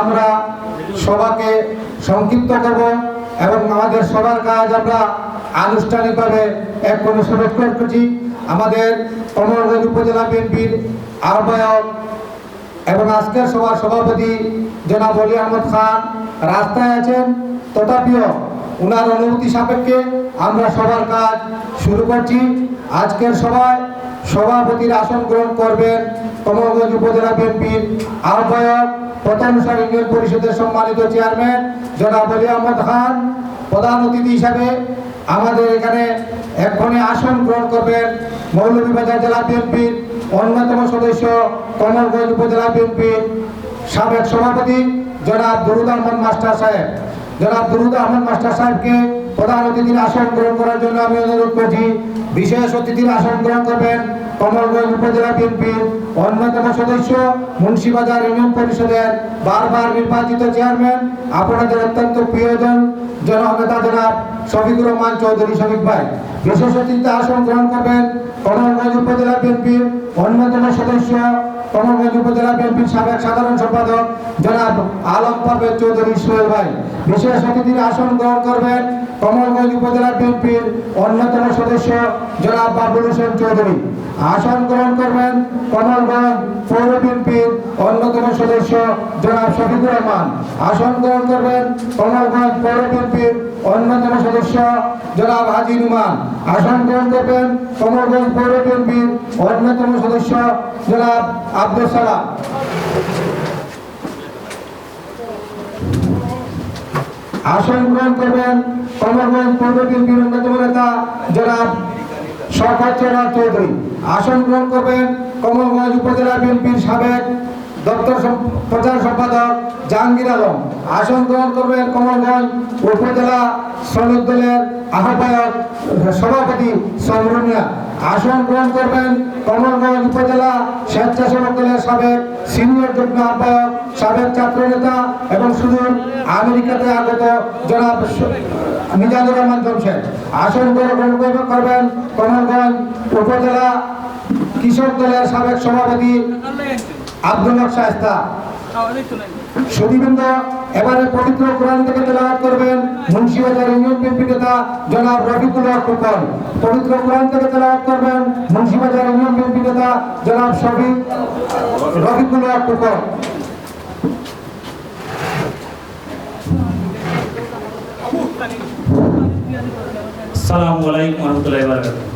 আমরা সভাকে সংক্ষিপ্ত করব এবং আমাদের সবার কাজ আমরা আনুষ্ঠানিকভাবে এক অনুসরণ করছি। আমাদের কমলগঞ্জ উপজেলা বিএনপির আহ্বায়ক এবং আজকের সভার সভাপতি জনাব অলি আহমদ খান রাস্তায় আছেন। তথাপিও ওনার অনুমতি সাপেক্ষে আমরা সবার কাজ শুরু করছি। আজকের সভায় সভাপতির আসন গ্রহণ করবেন কমলগঞ্জ উপজেলা বিএনপির আহ্বায়ক প্রথম সার ইউনিয়ন পরিষদের সম্মানিত চেয়ারম্যান, জনাব অলি আহমদ খান, প্রধান অতিথি হিসাবে আমাদের এখানে এক্ষণে আসন গ্রহণ করবেন মৌলভীবাজার জেলা বিএনপির অন্যতম সদস্য কমলগঞ্জ উপজেলা বিএনপির সাবেক সভাপতি জনাব দরুদ আহমদ মাস্টার সাহেব। জনাব দরুদ আহমদ মাস্টার সাহেবকে প্রধান অতিথির আসন গ্রহণ করার জন্য আমি অনুরোধ করছি, বিশেষ অতিথির আসন গ্রহণ করবেন কমলগঞ্জ উপজেলা বিএনপির অন্যতম সদস্য মুন্সিবাজার ইউনিয়ন পরিষদের বারবার নির্বাচিত চেয়ারম্যান। আপনাদের অত্যন্ত প্রিয়জন জননেতা জনাব শফিকুর রহমান চৌধুরী শফিক ভাই। বিশেষ অতিথিতে আসন গ্রহণ করবেন কমলগঞ্জ উপজেলা বিএনপির অন্যতম সদস্য কমলগঞ্জ উপজেলা বিএনপির সাবেক সাধারণ সম্পাদক জনাব আলম পারভেজ চৌধুরী সোহেল ভাই। বিশেষ অতিথির আসন গ্রহণ করবেন কমলগঞ্জ উপজেলা বিএনপির অন্যতম সদস্য জনাব বাবুল হোসেন চৌধুরী। আসন গ্রহণ করবেন কমলগঞ্জ পৌর বিএনপির অন্যতম সদস্য জনাব শফিকুর রহমান। আসন গ্রহণ করবেন কমলগঞ্জ পৌর বিএনপির অন্যতম সদস্য জনাব হাজি নুমান। আসন গ্রহণ করবেন কমলগঞ্জ পৌর বিএনপির অন্যতম সদস্য জনাব আব্দুল সালাম। আসন গ্রহণ করবেন কমলগঞ্জ পৌর বিএনপির অন্যতম নেতা জেলা সরকার চেরার চৌধুরী। আসন গ্রহণ করবেন কমলগঞ্জ উপজেলা বিএনপির সাবেক দপ্তর প্রচার সম্পাদক জাহাঙ্গীর আলম। আসন গ্রহণ করবেন কমলগঞ্জ উপজেলা শ্রমিক দলের আহ্বায়ক সভাপতি সমরুনিয়া আসন গ্রহণ করবেন কমলগঞ্জ উপজেলা স্বেচ্ছাসেবক দলের সাবেক সিনিয়র যুগ্ম আহ্বায়ক, সাবেক ছাত্র নেতা এবং সুদূর আমেরিকাতে আগত জনাব মিজানুর রহমান জমশেদ আসন গ্রহণ করবেন কমলগঞ্জ উপজেলা কৃষক দলের সাবেক সভাপতি আব্দুল শায়স্তা সুদীবৃন্দ এবারে পবিত্র কোরআন থেকে তেলাওয়াত করবেন মুন্সিবাজার ইউনিয়ন বিএনপি নেতা জনাব রফিকুল খোকন পবিত্র কোরআন থেকে তেলাওয়াত করবেন মুন্সিবাজার ইউনিয়ন বিএনপি নেতা জনাব শফিক রফিকুল খোকন আসসালামু আলাইকুম ওয়া রাহমাতুল্লাহি ওয়া বারাকাতুহু।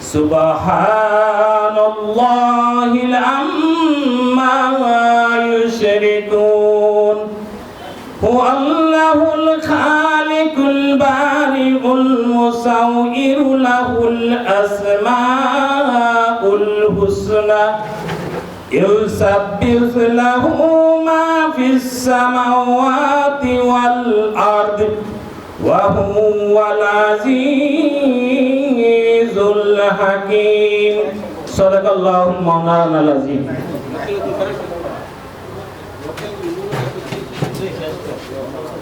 سبحان الله العما يشركون هو الله الخالق البارئ المصور له الأسماء الحسنى يسبح له ما في السماوات والأرض وهو العزيز হাকিম সাদাকাল্লাহু মাওলানা আলাজিম Thank you.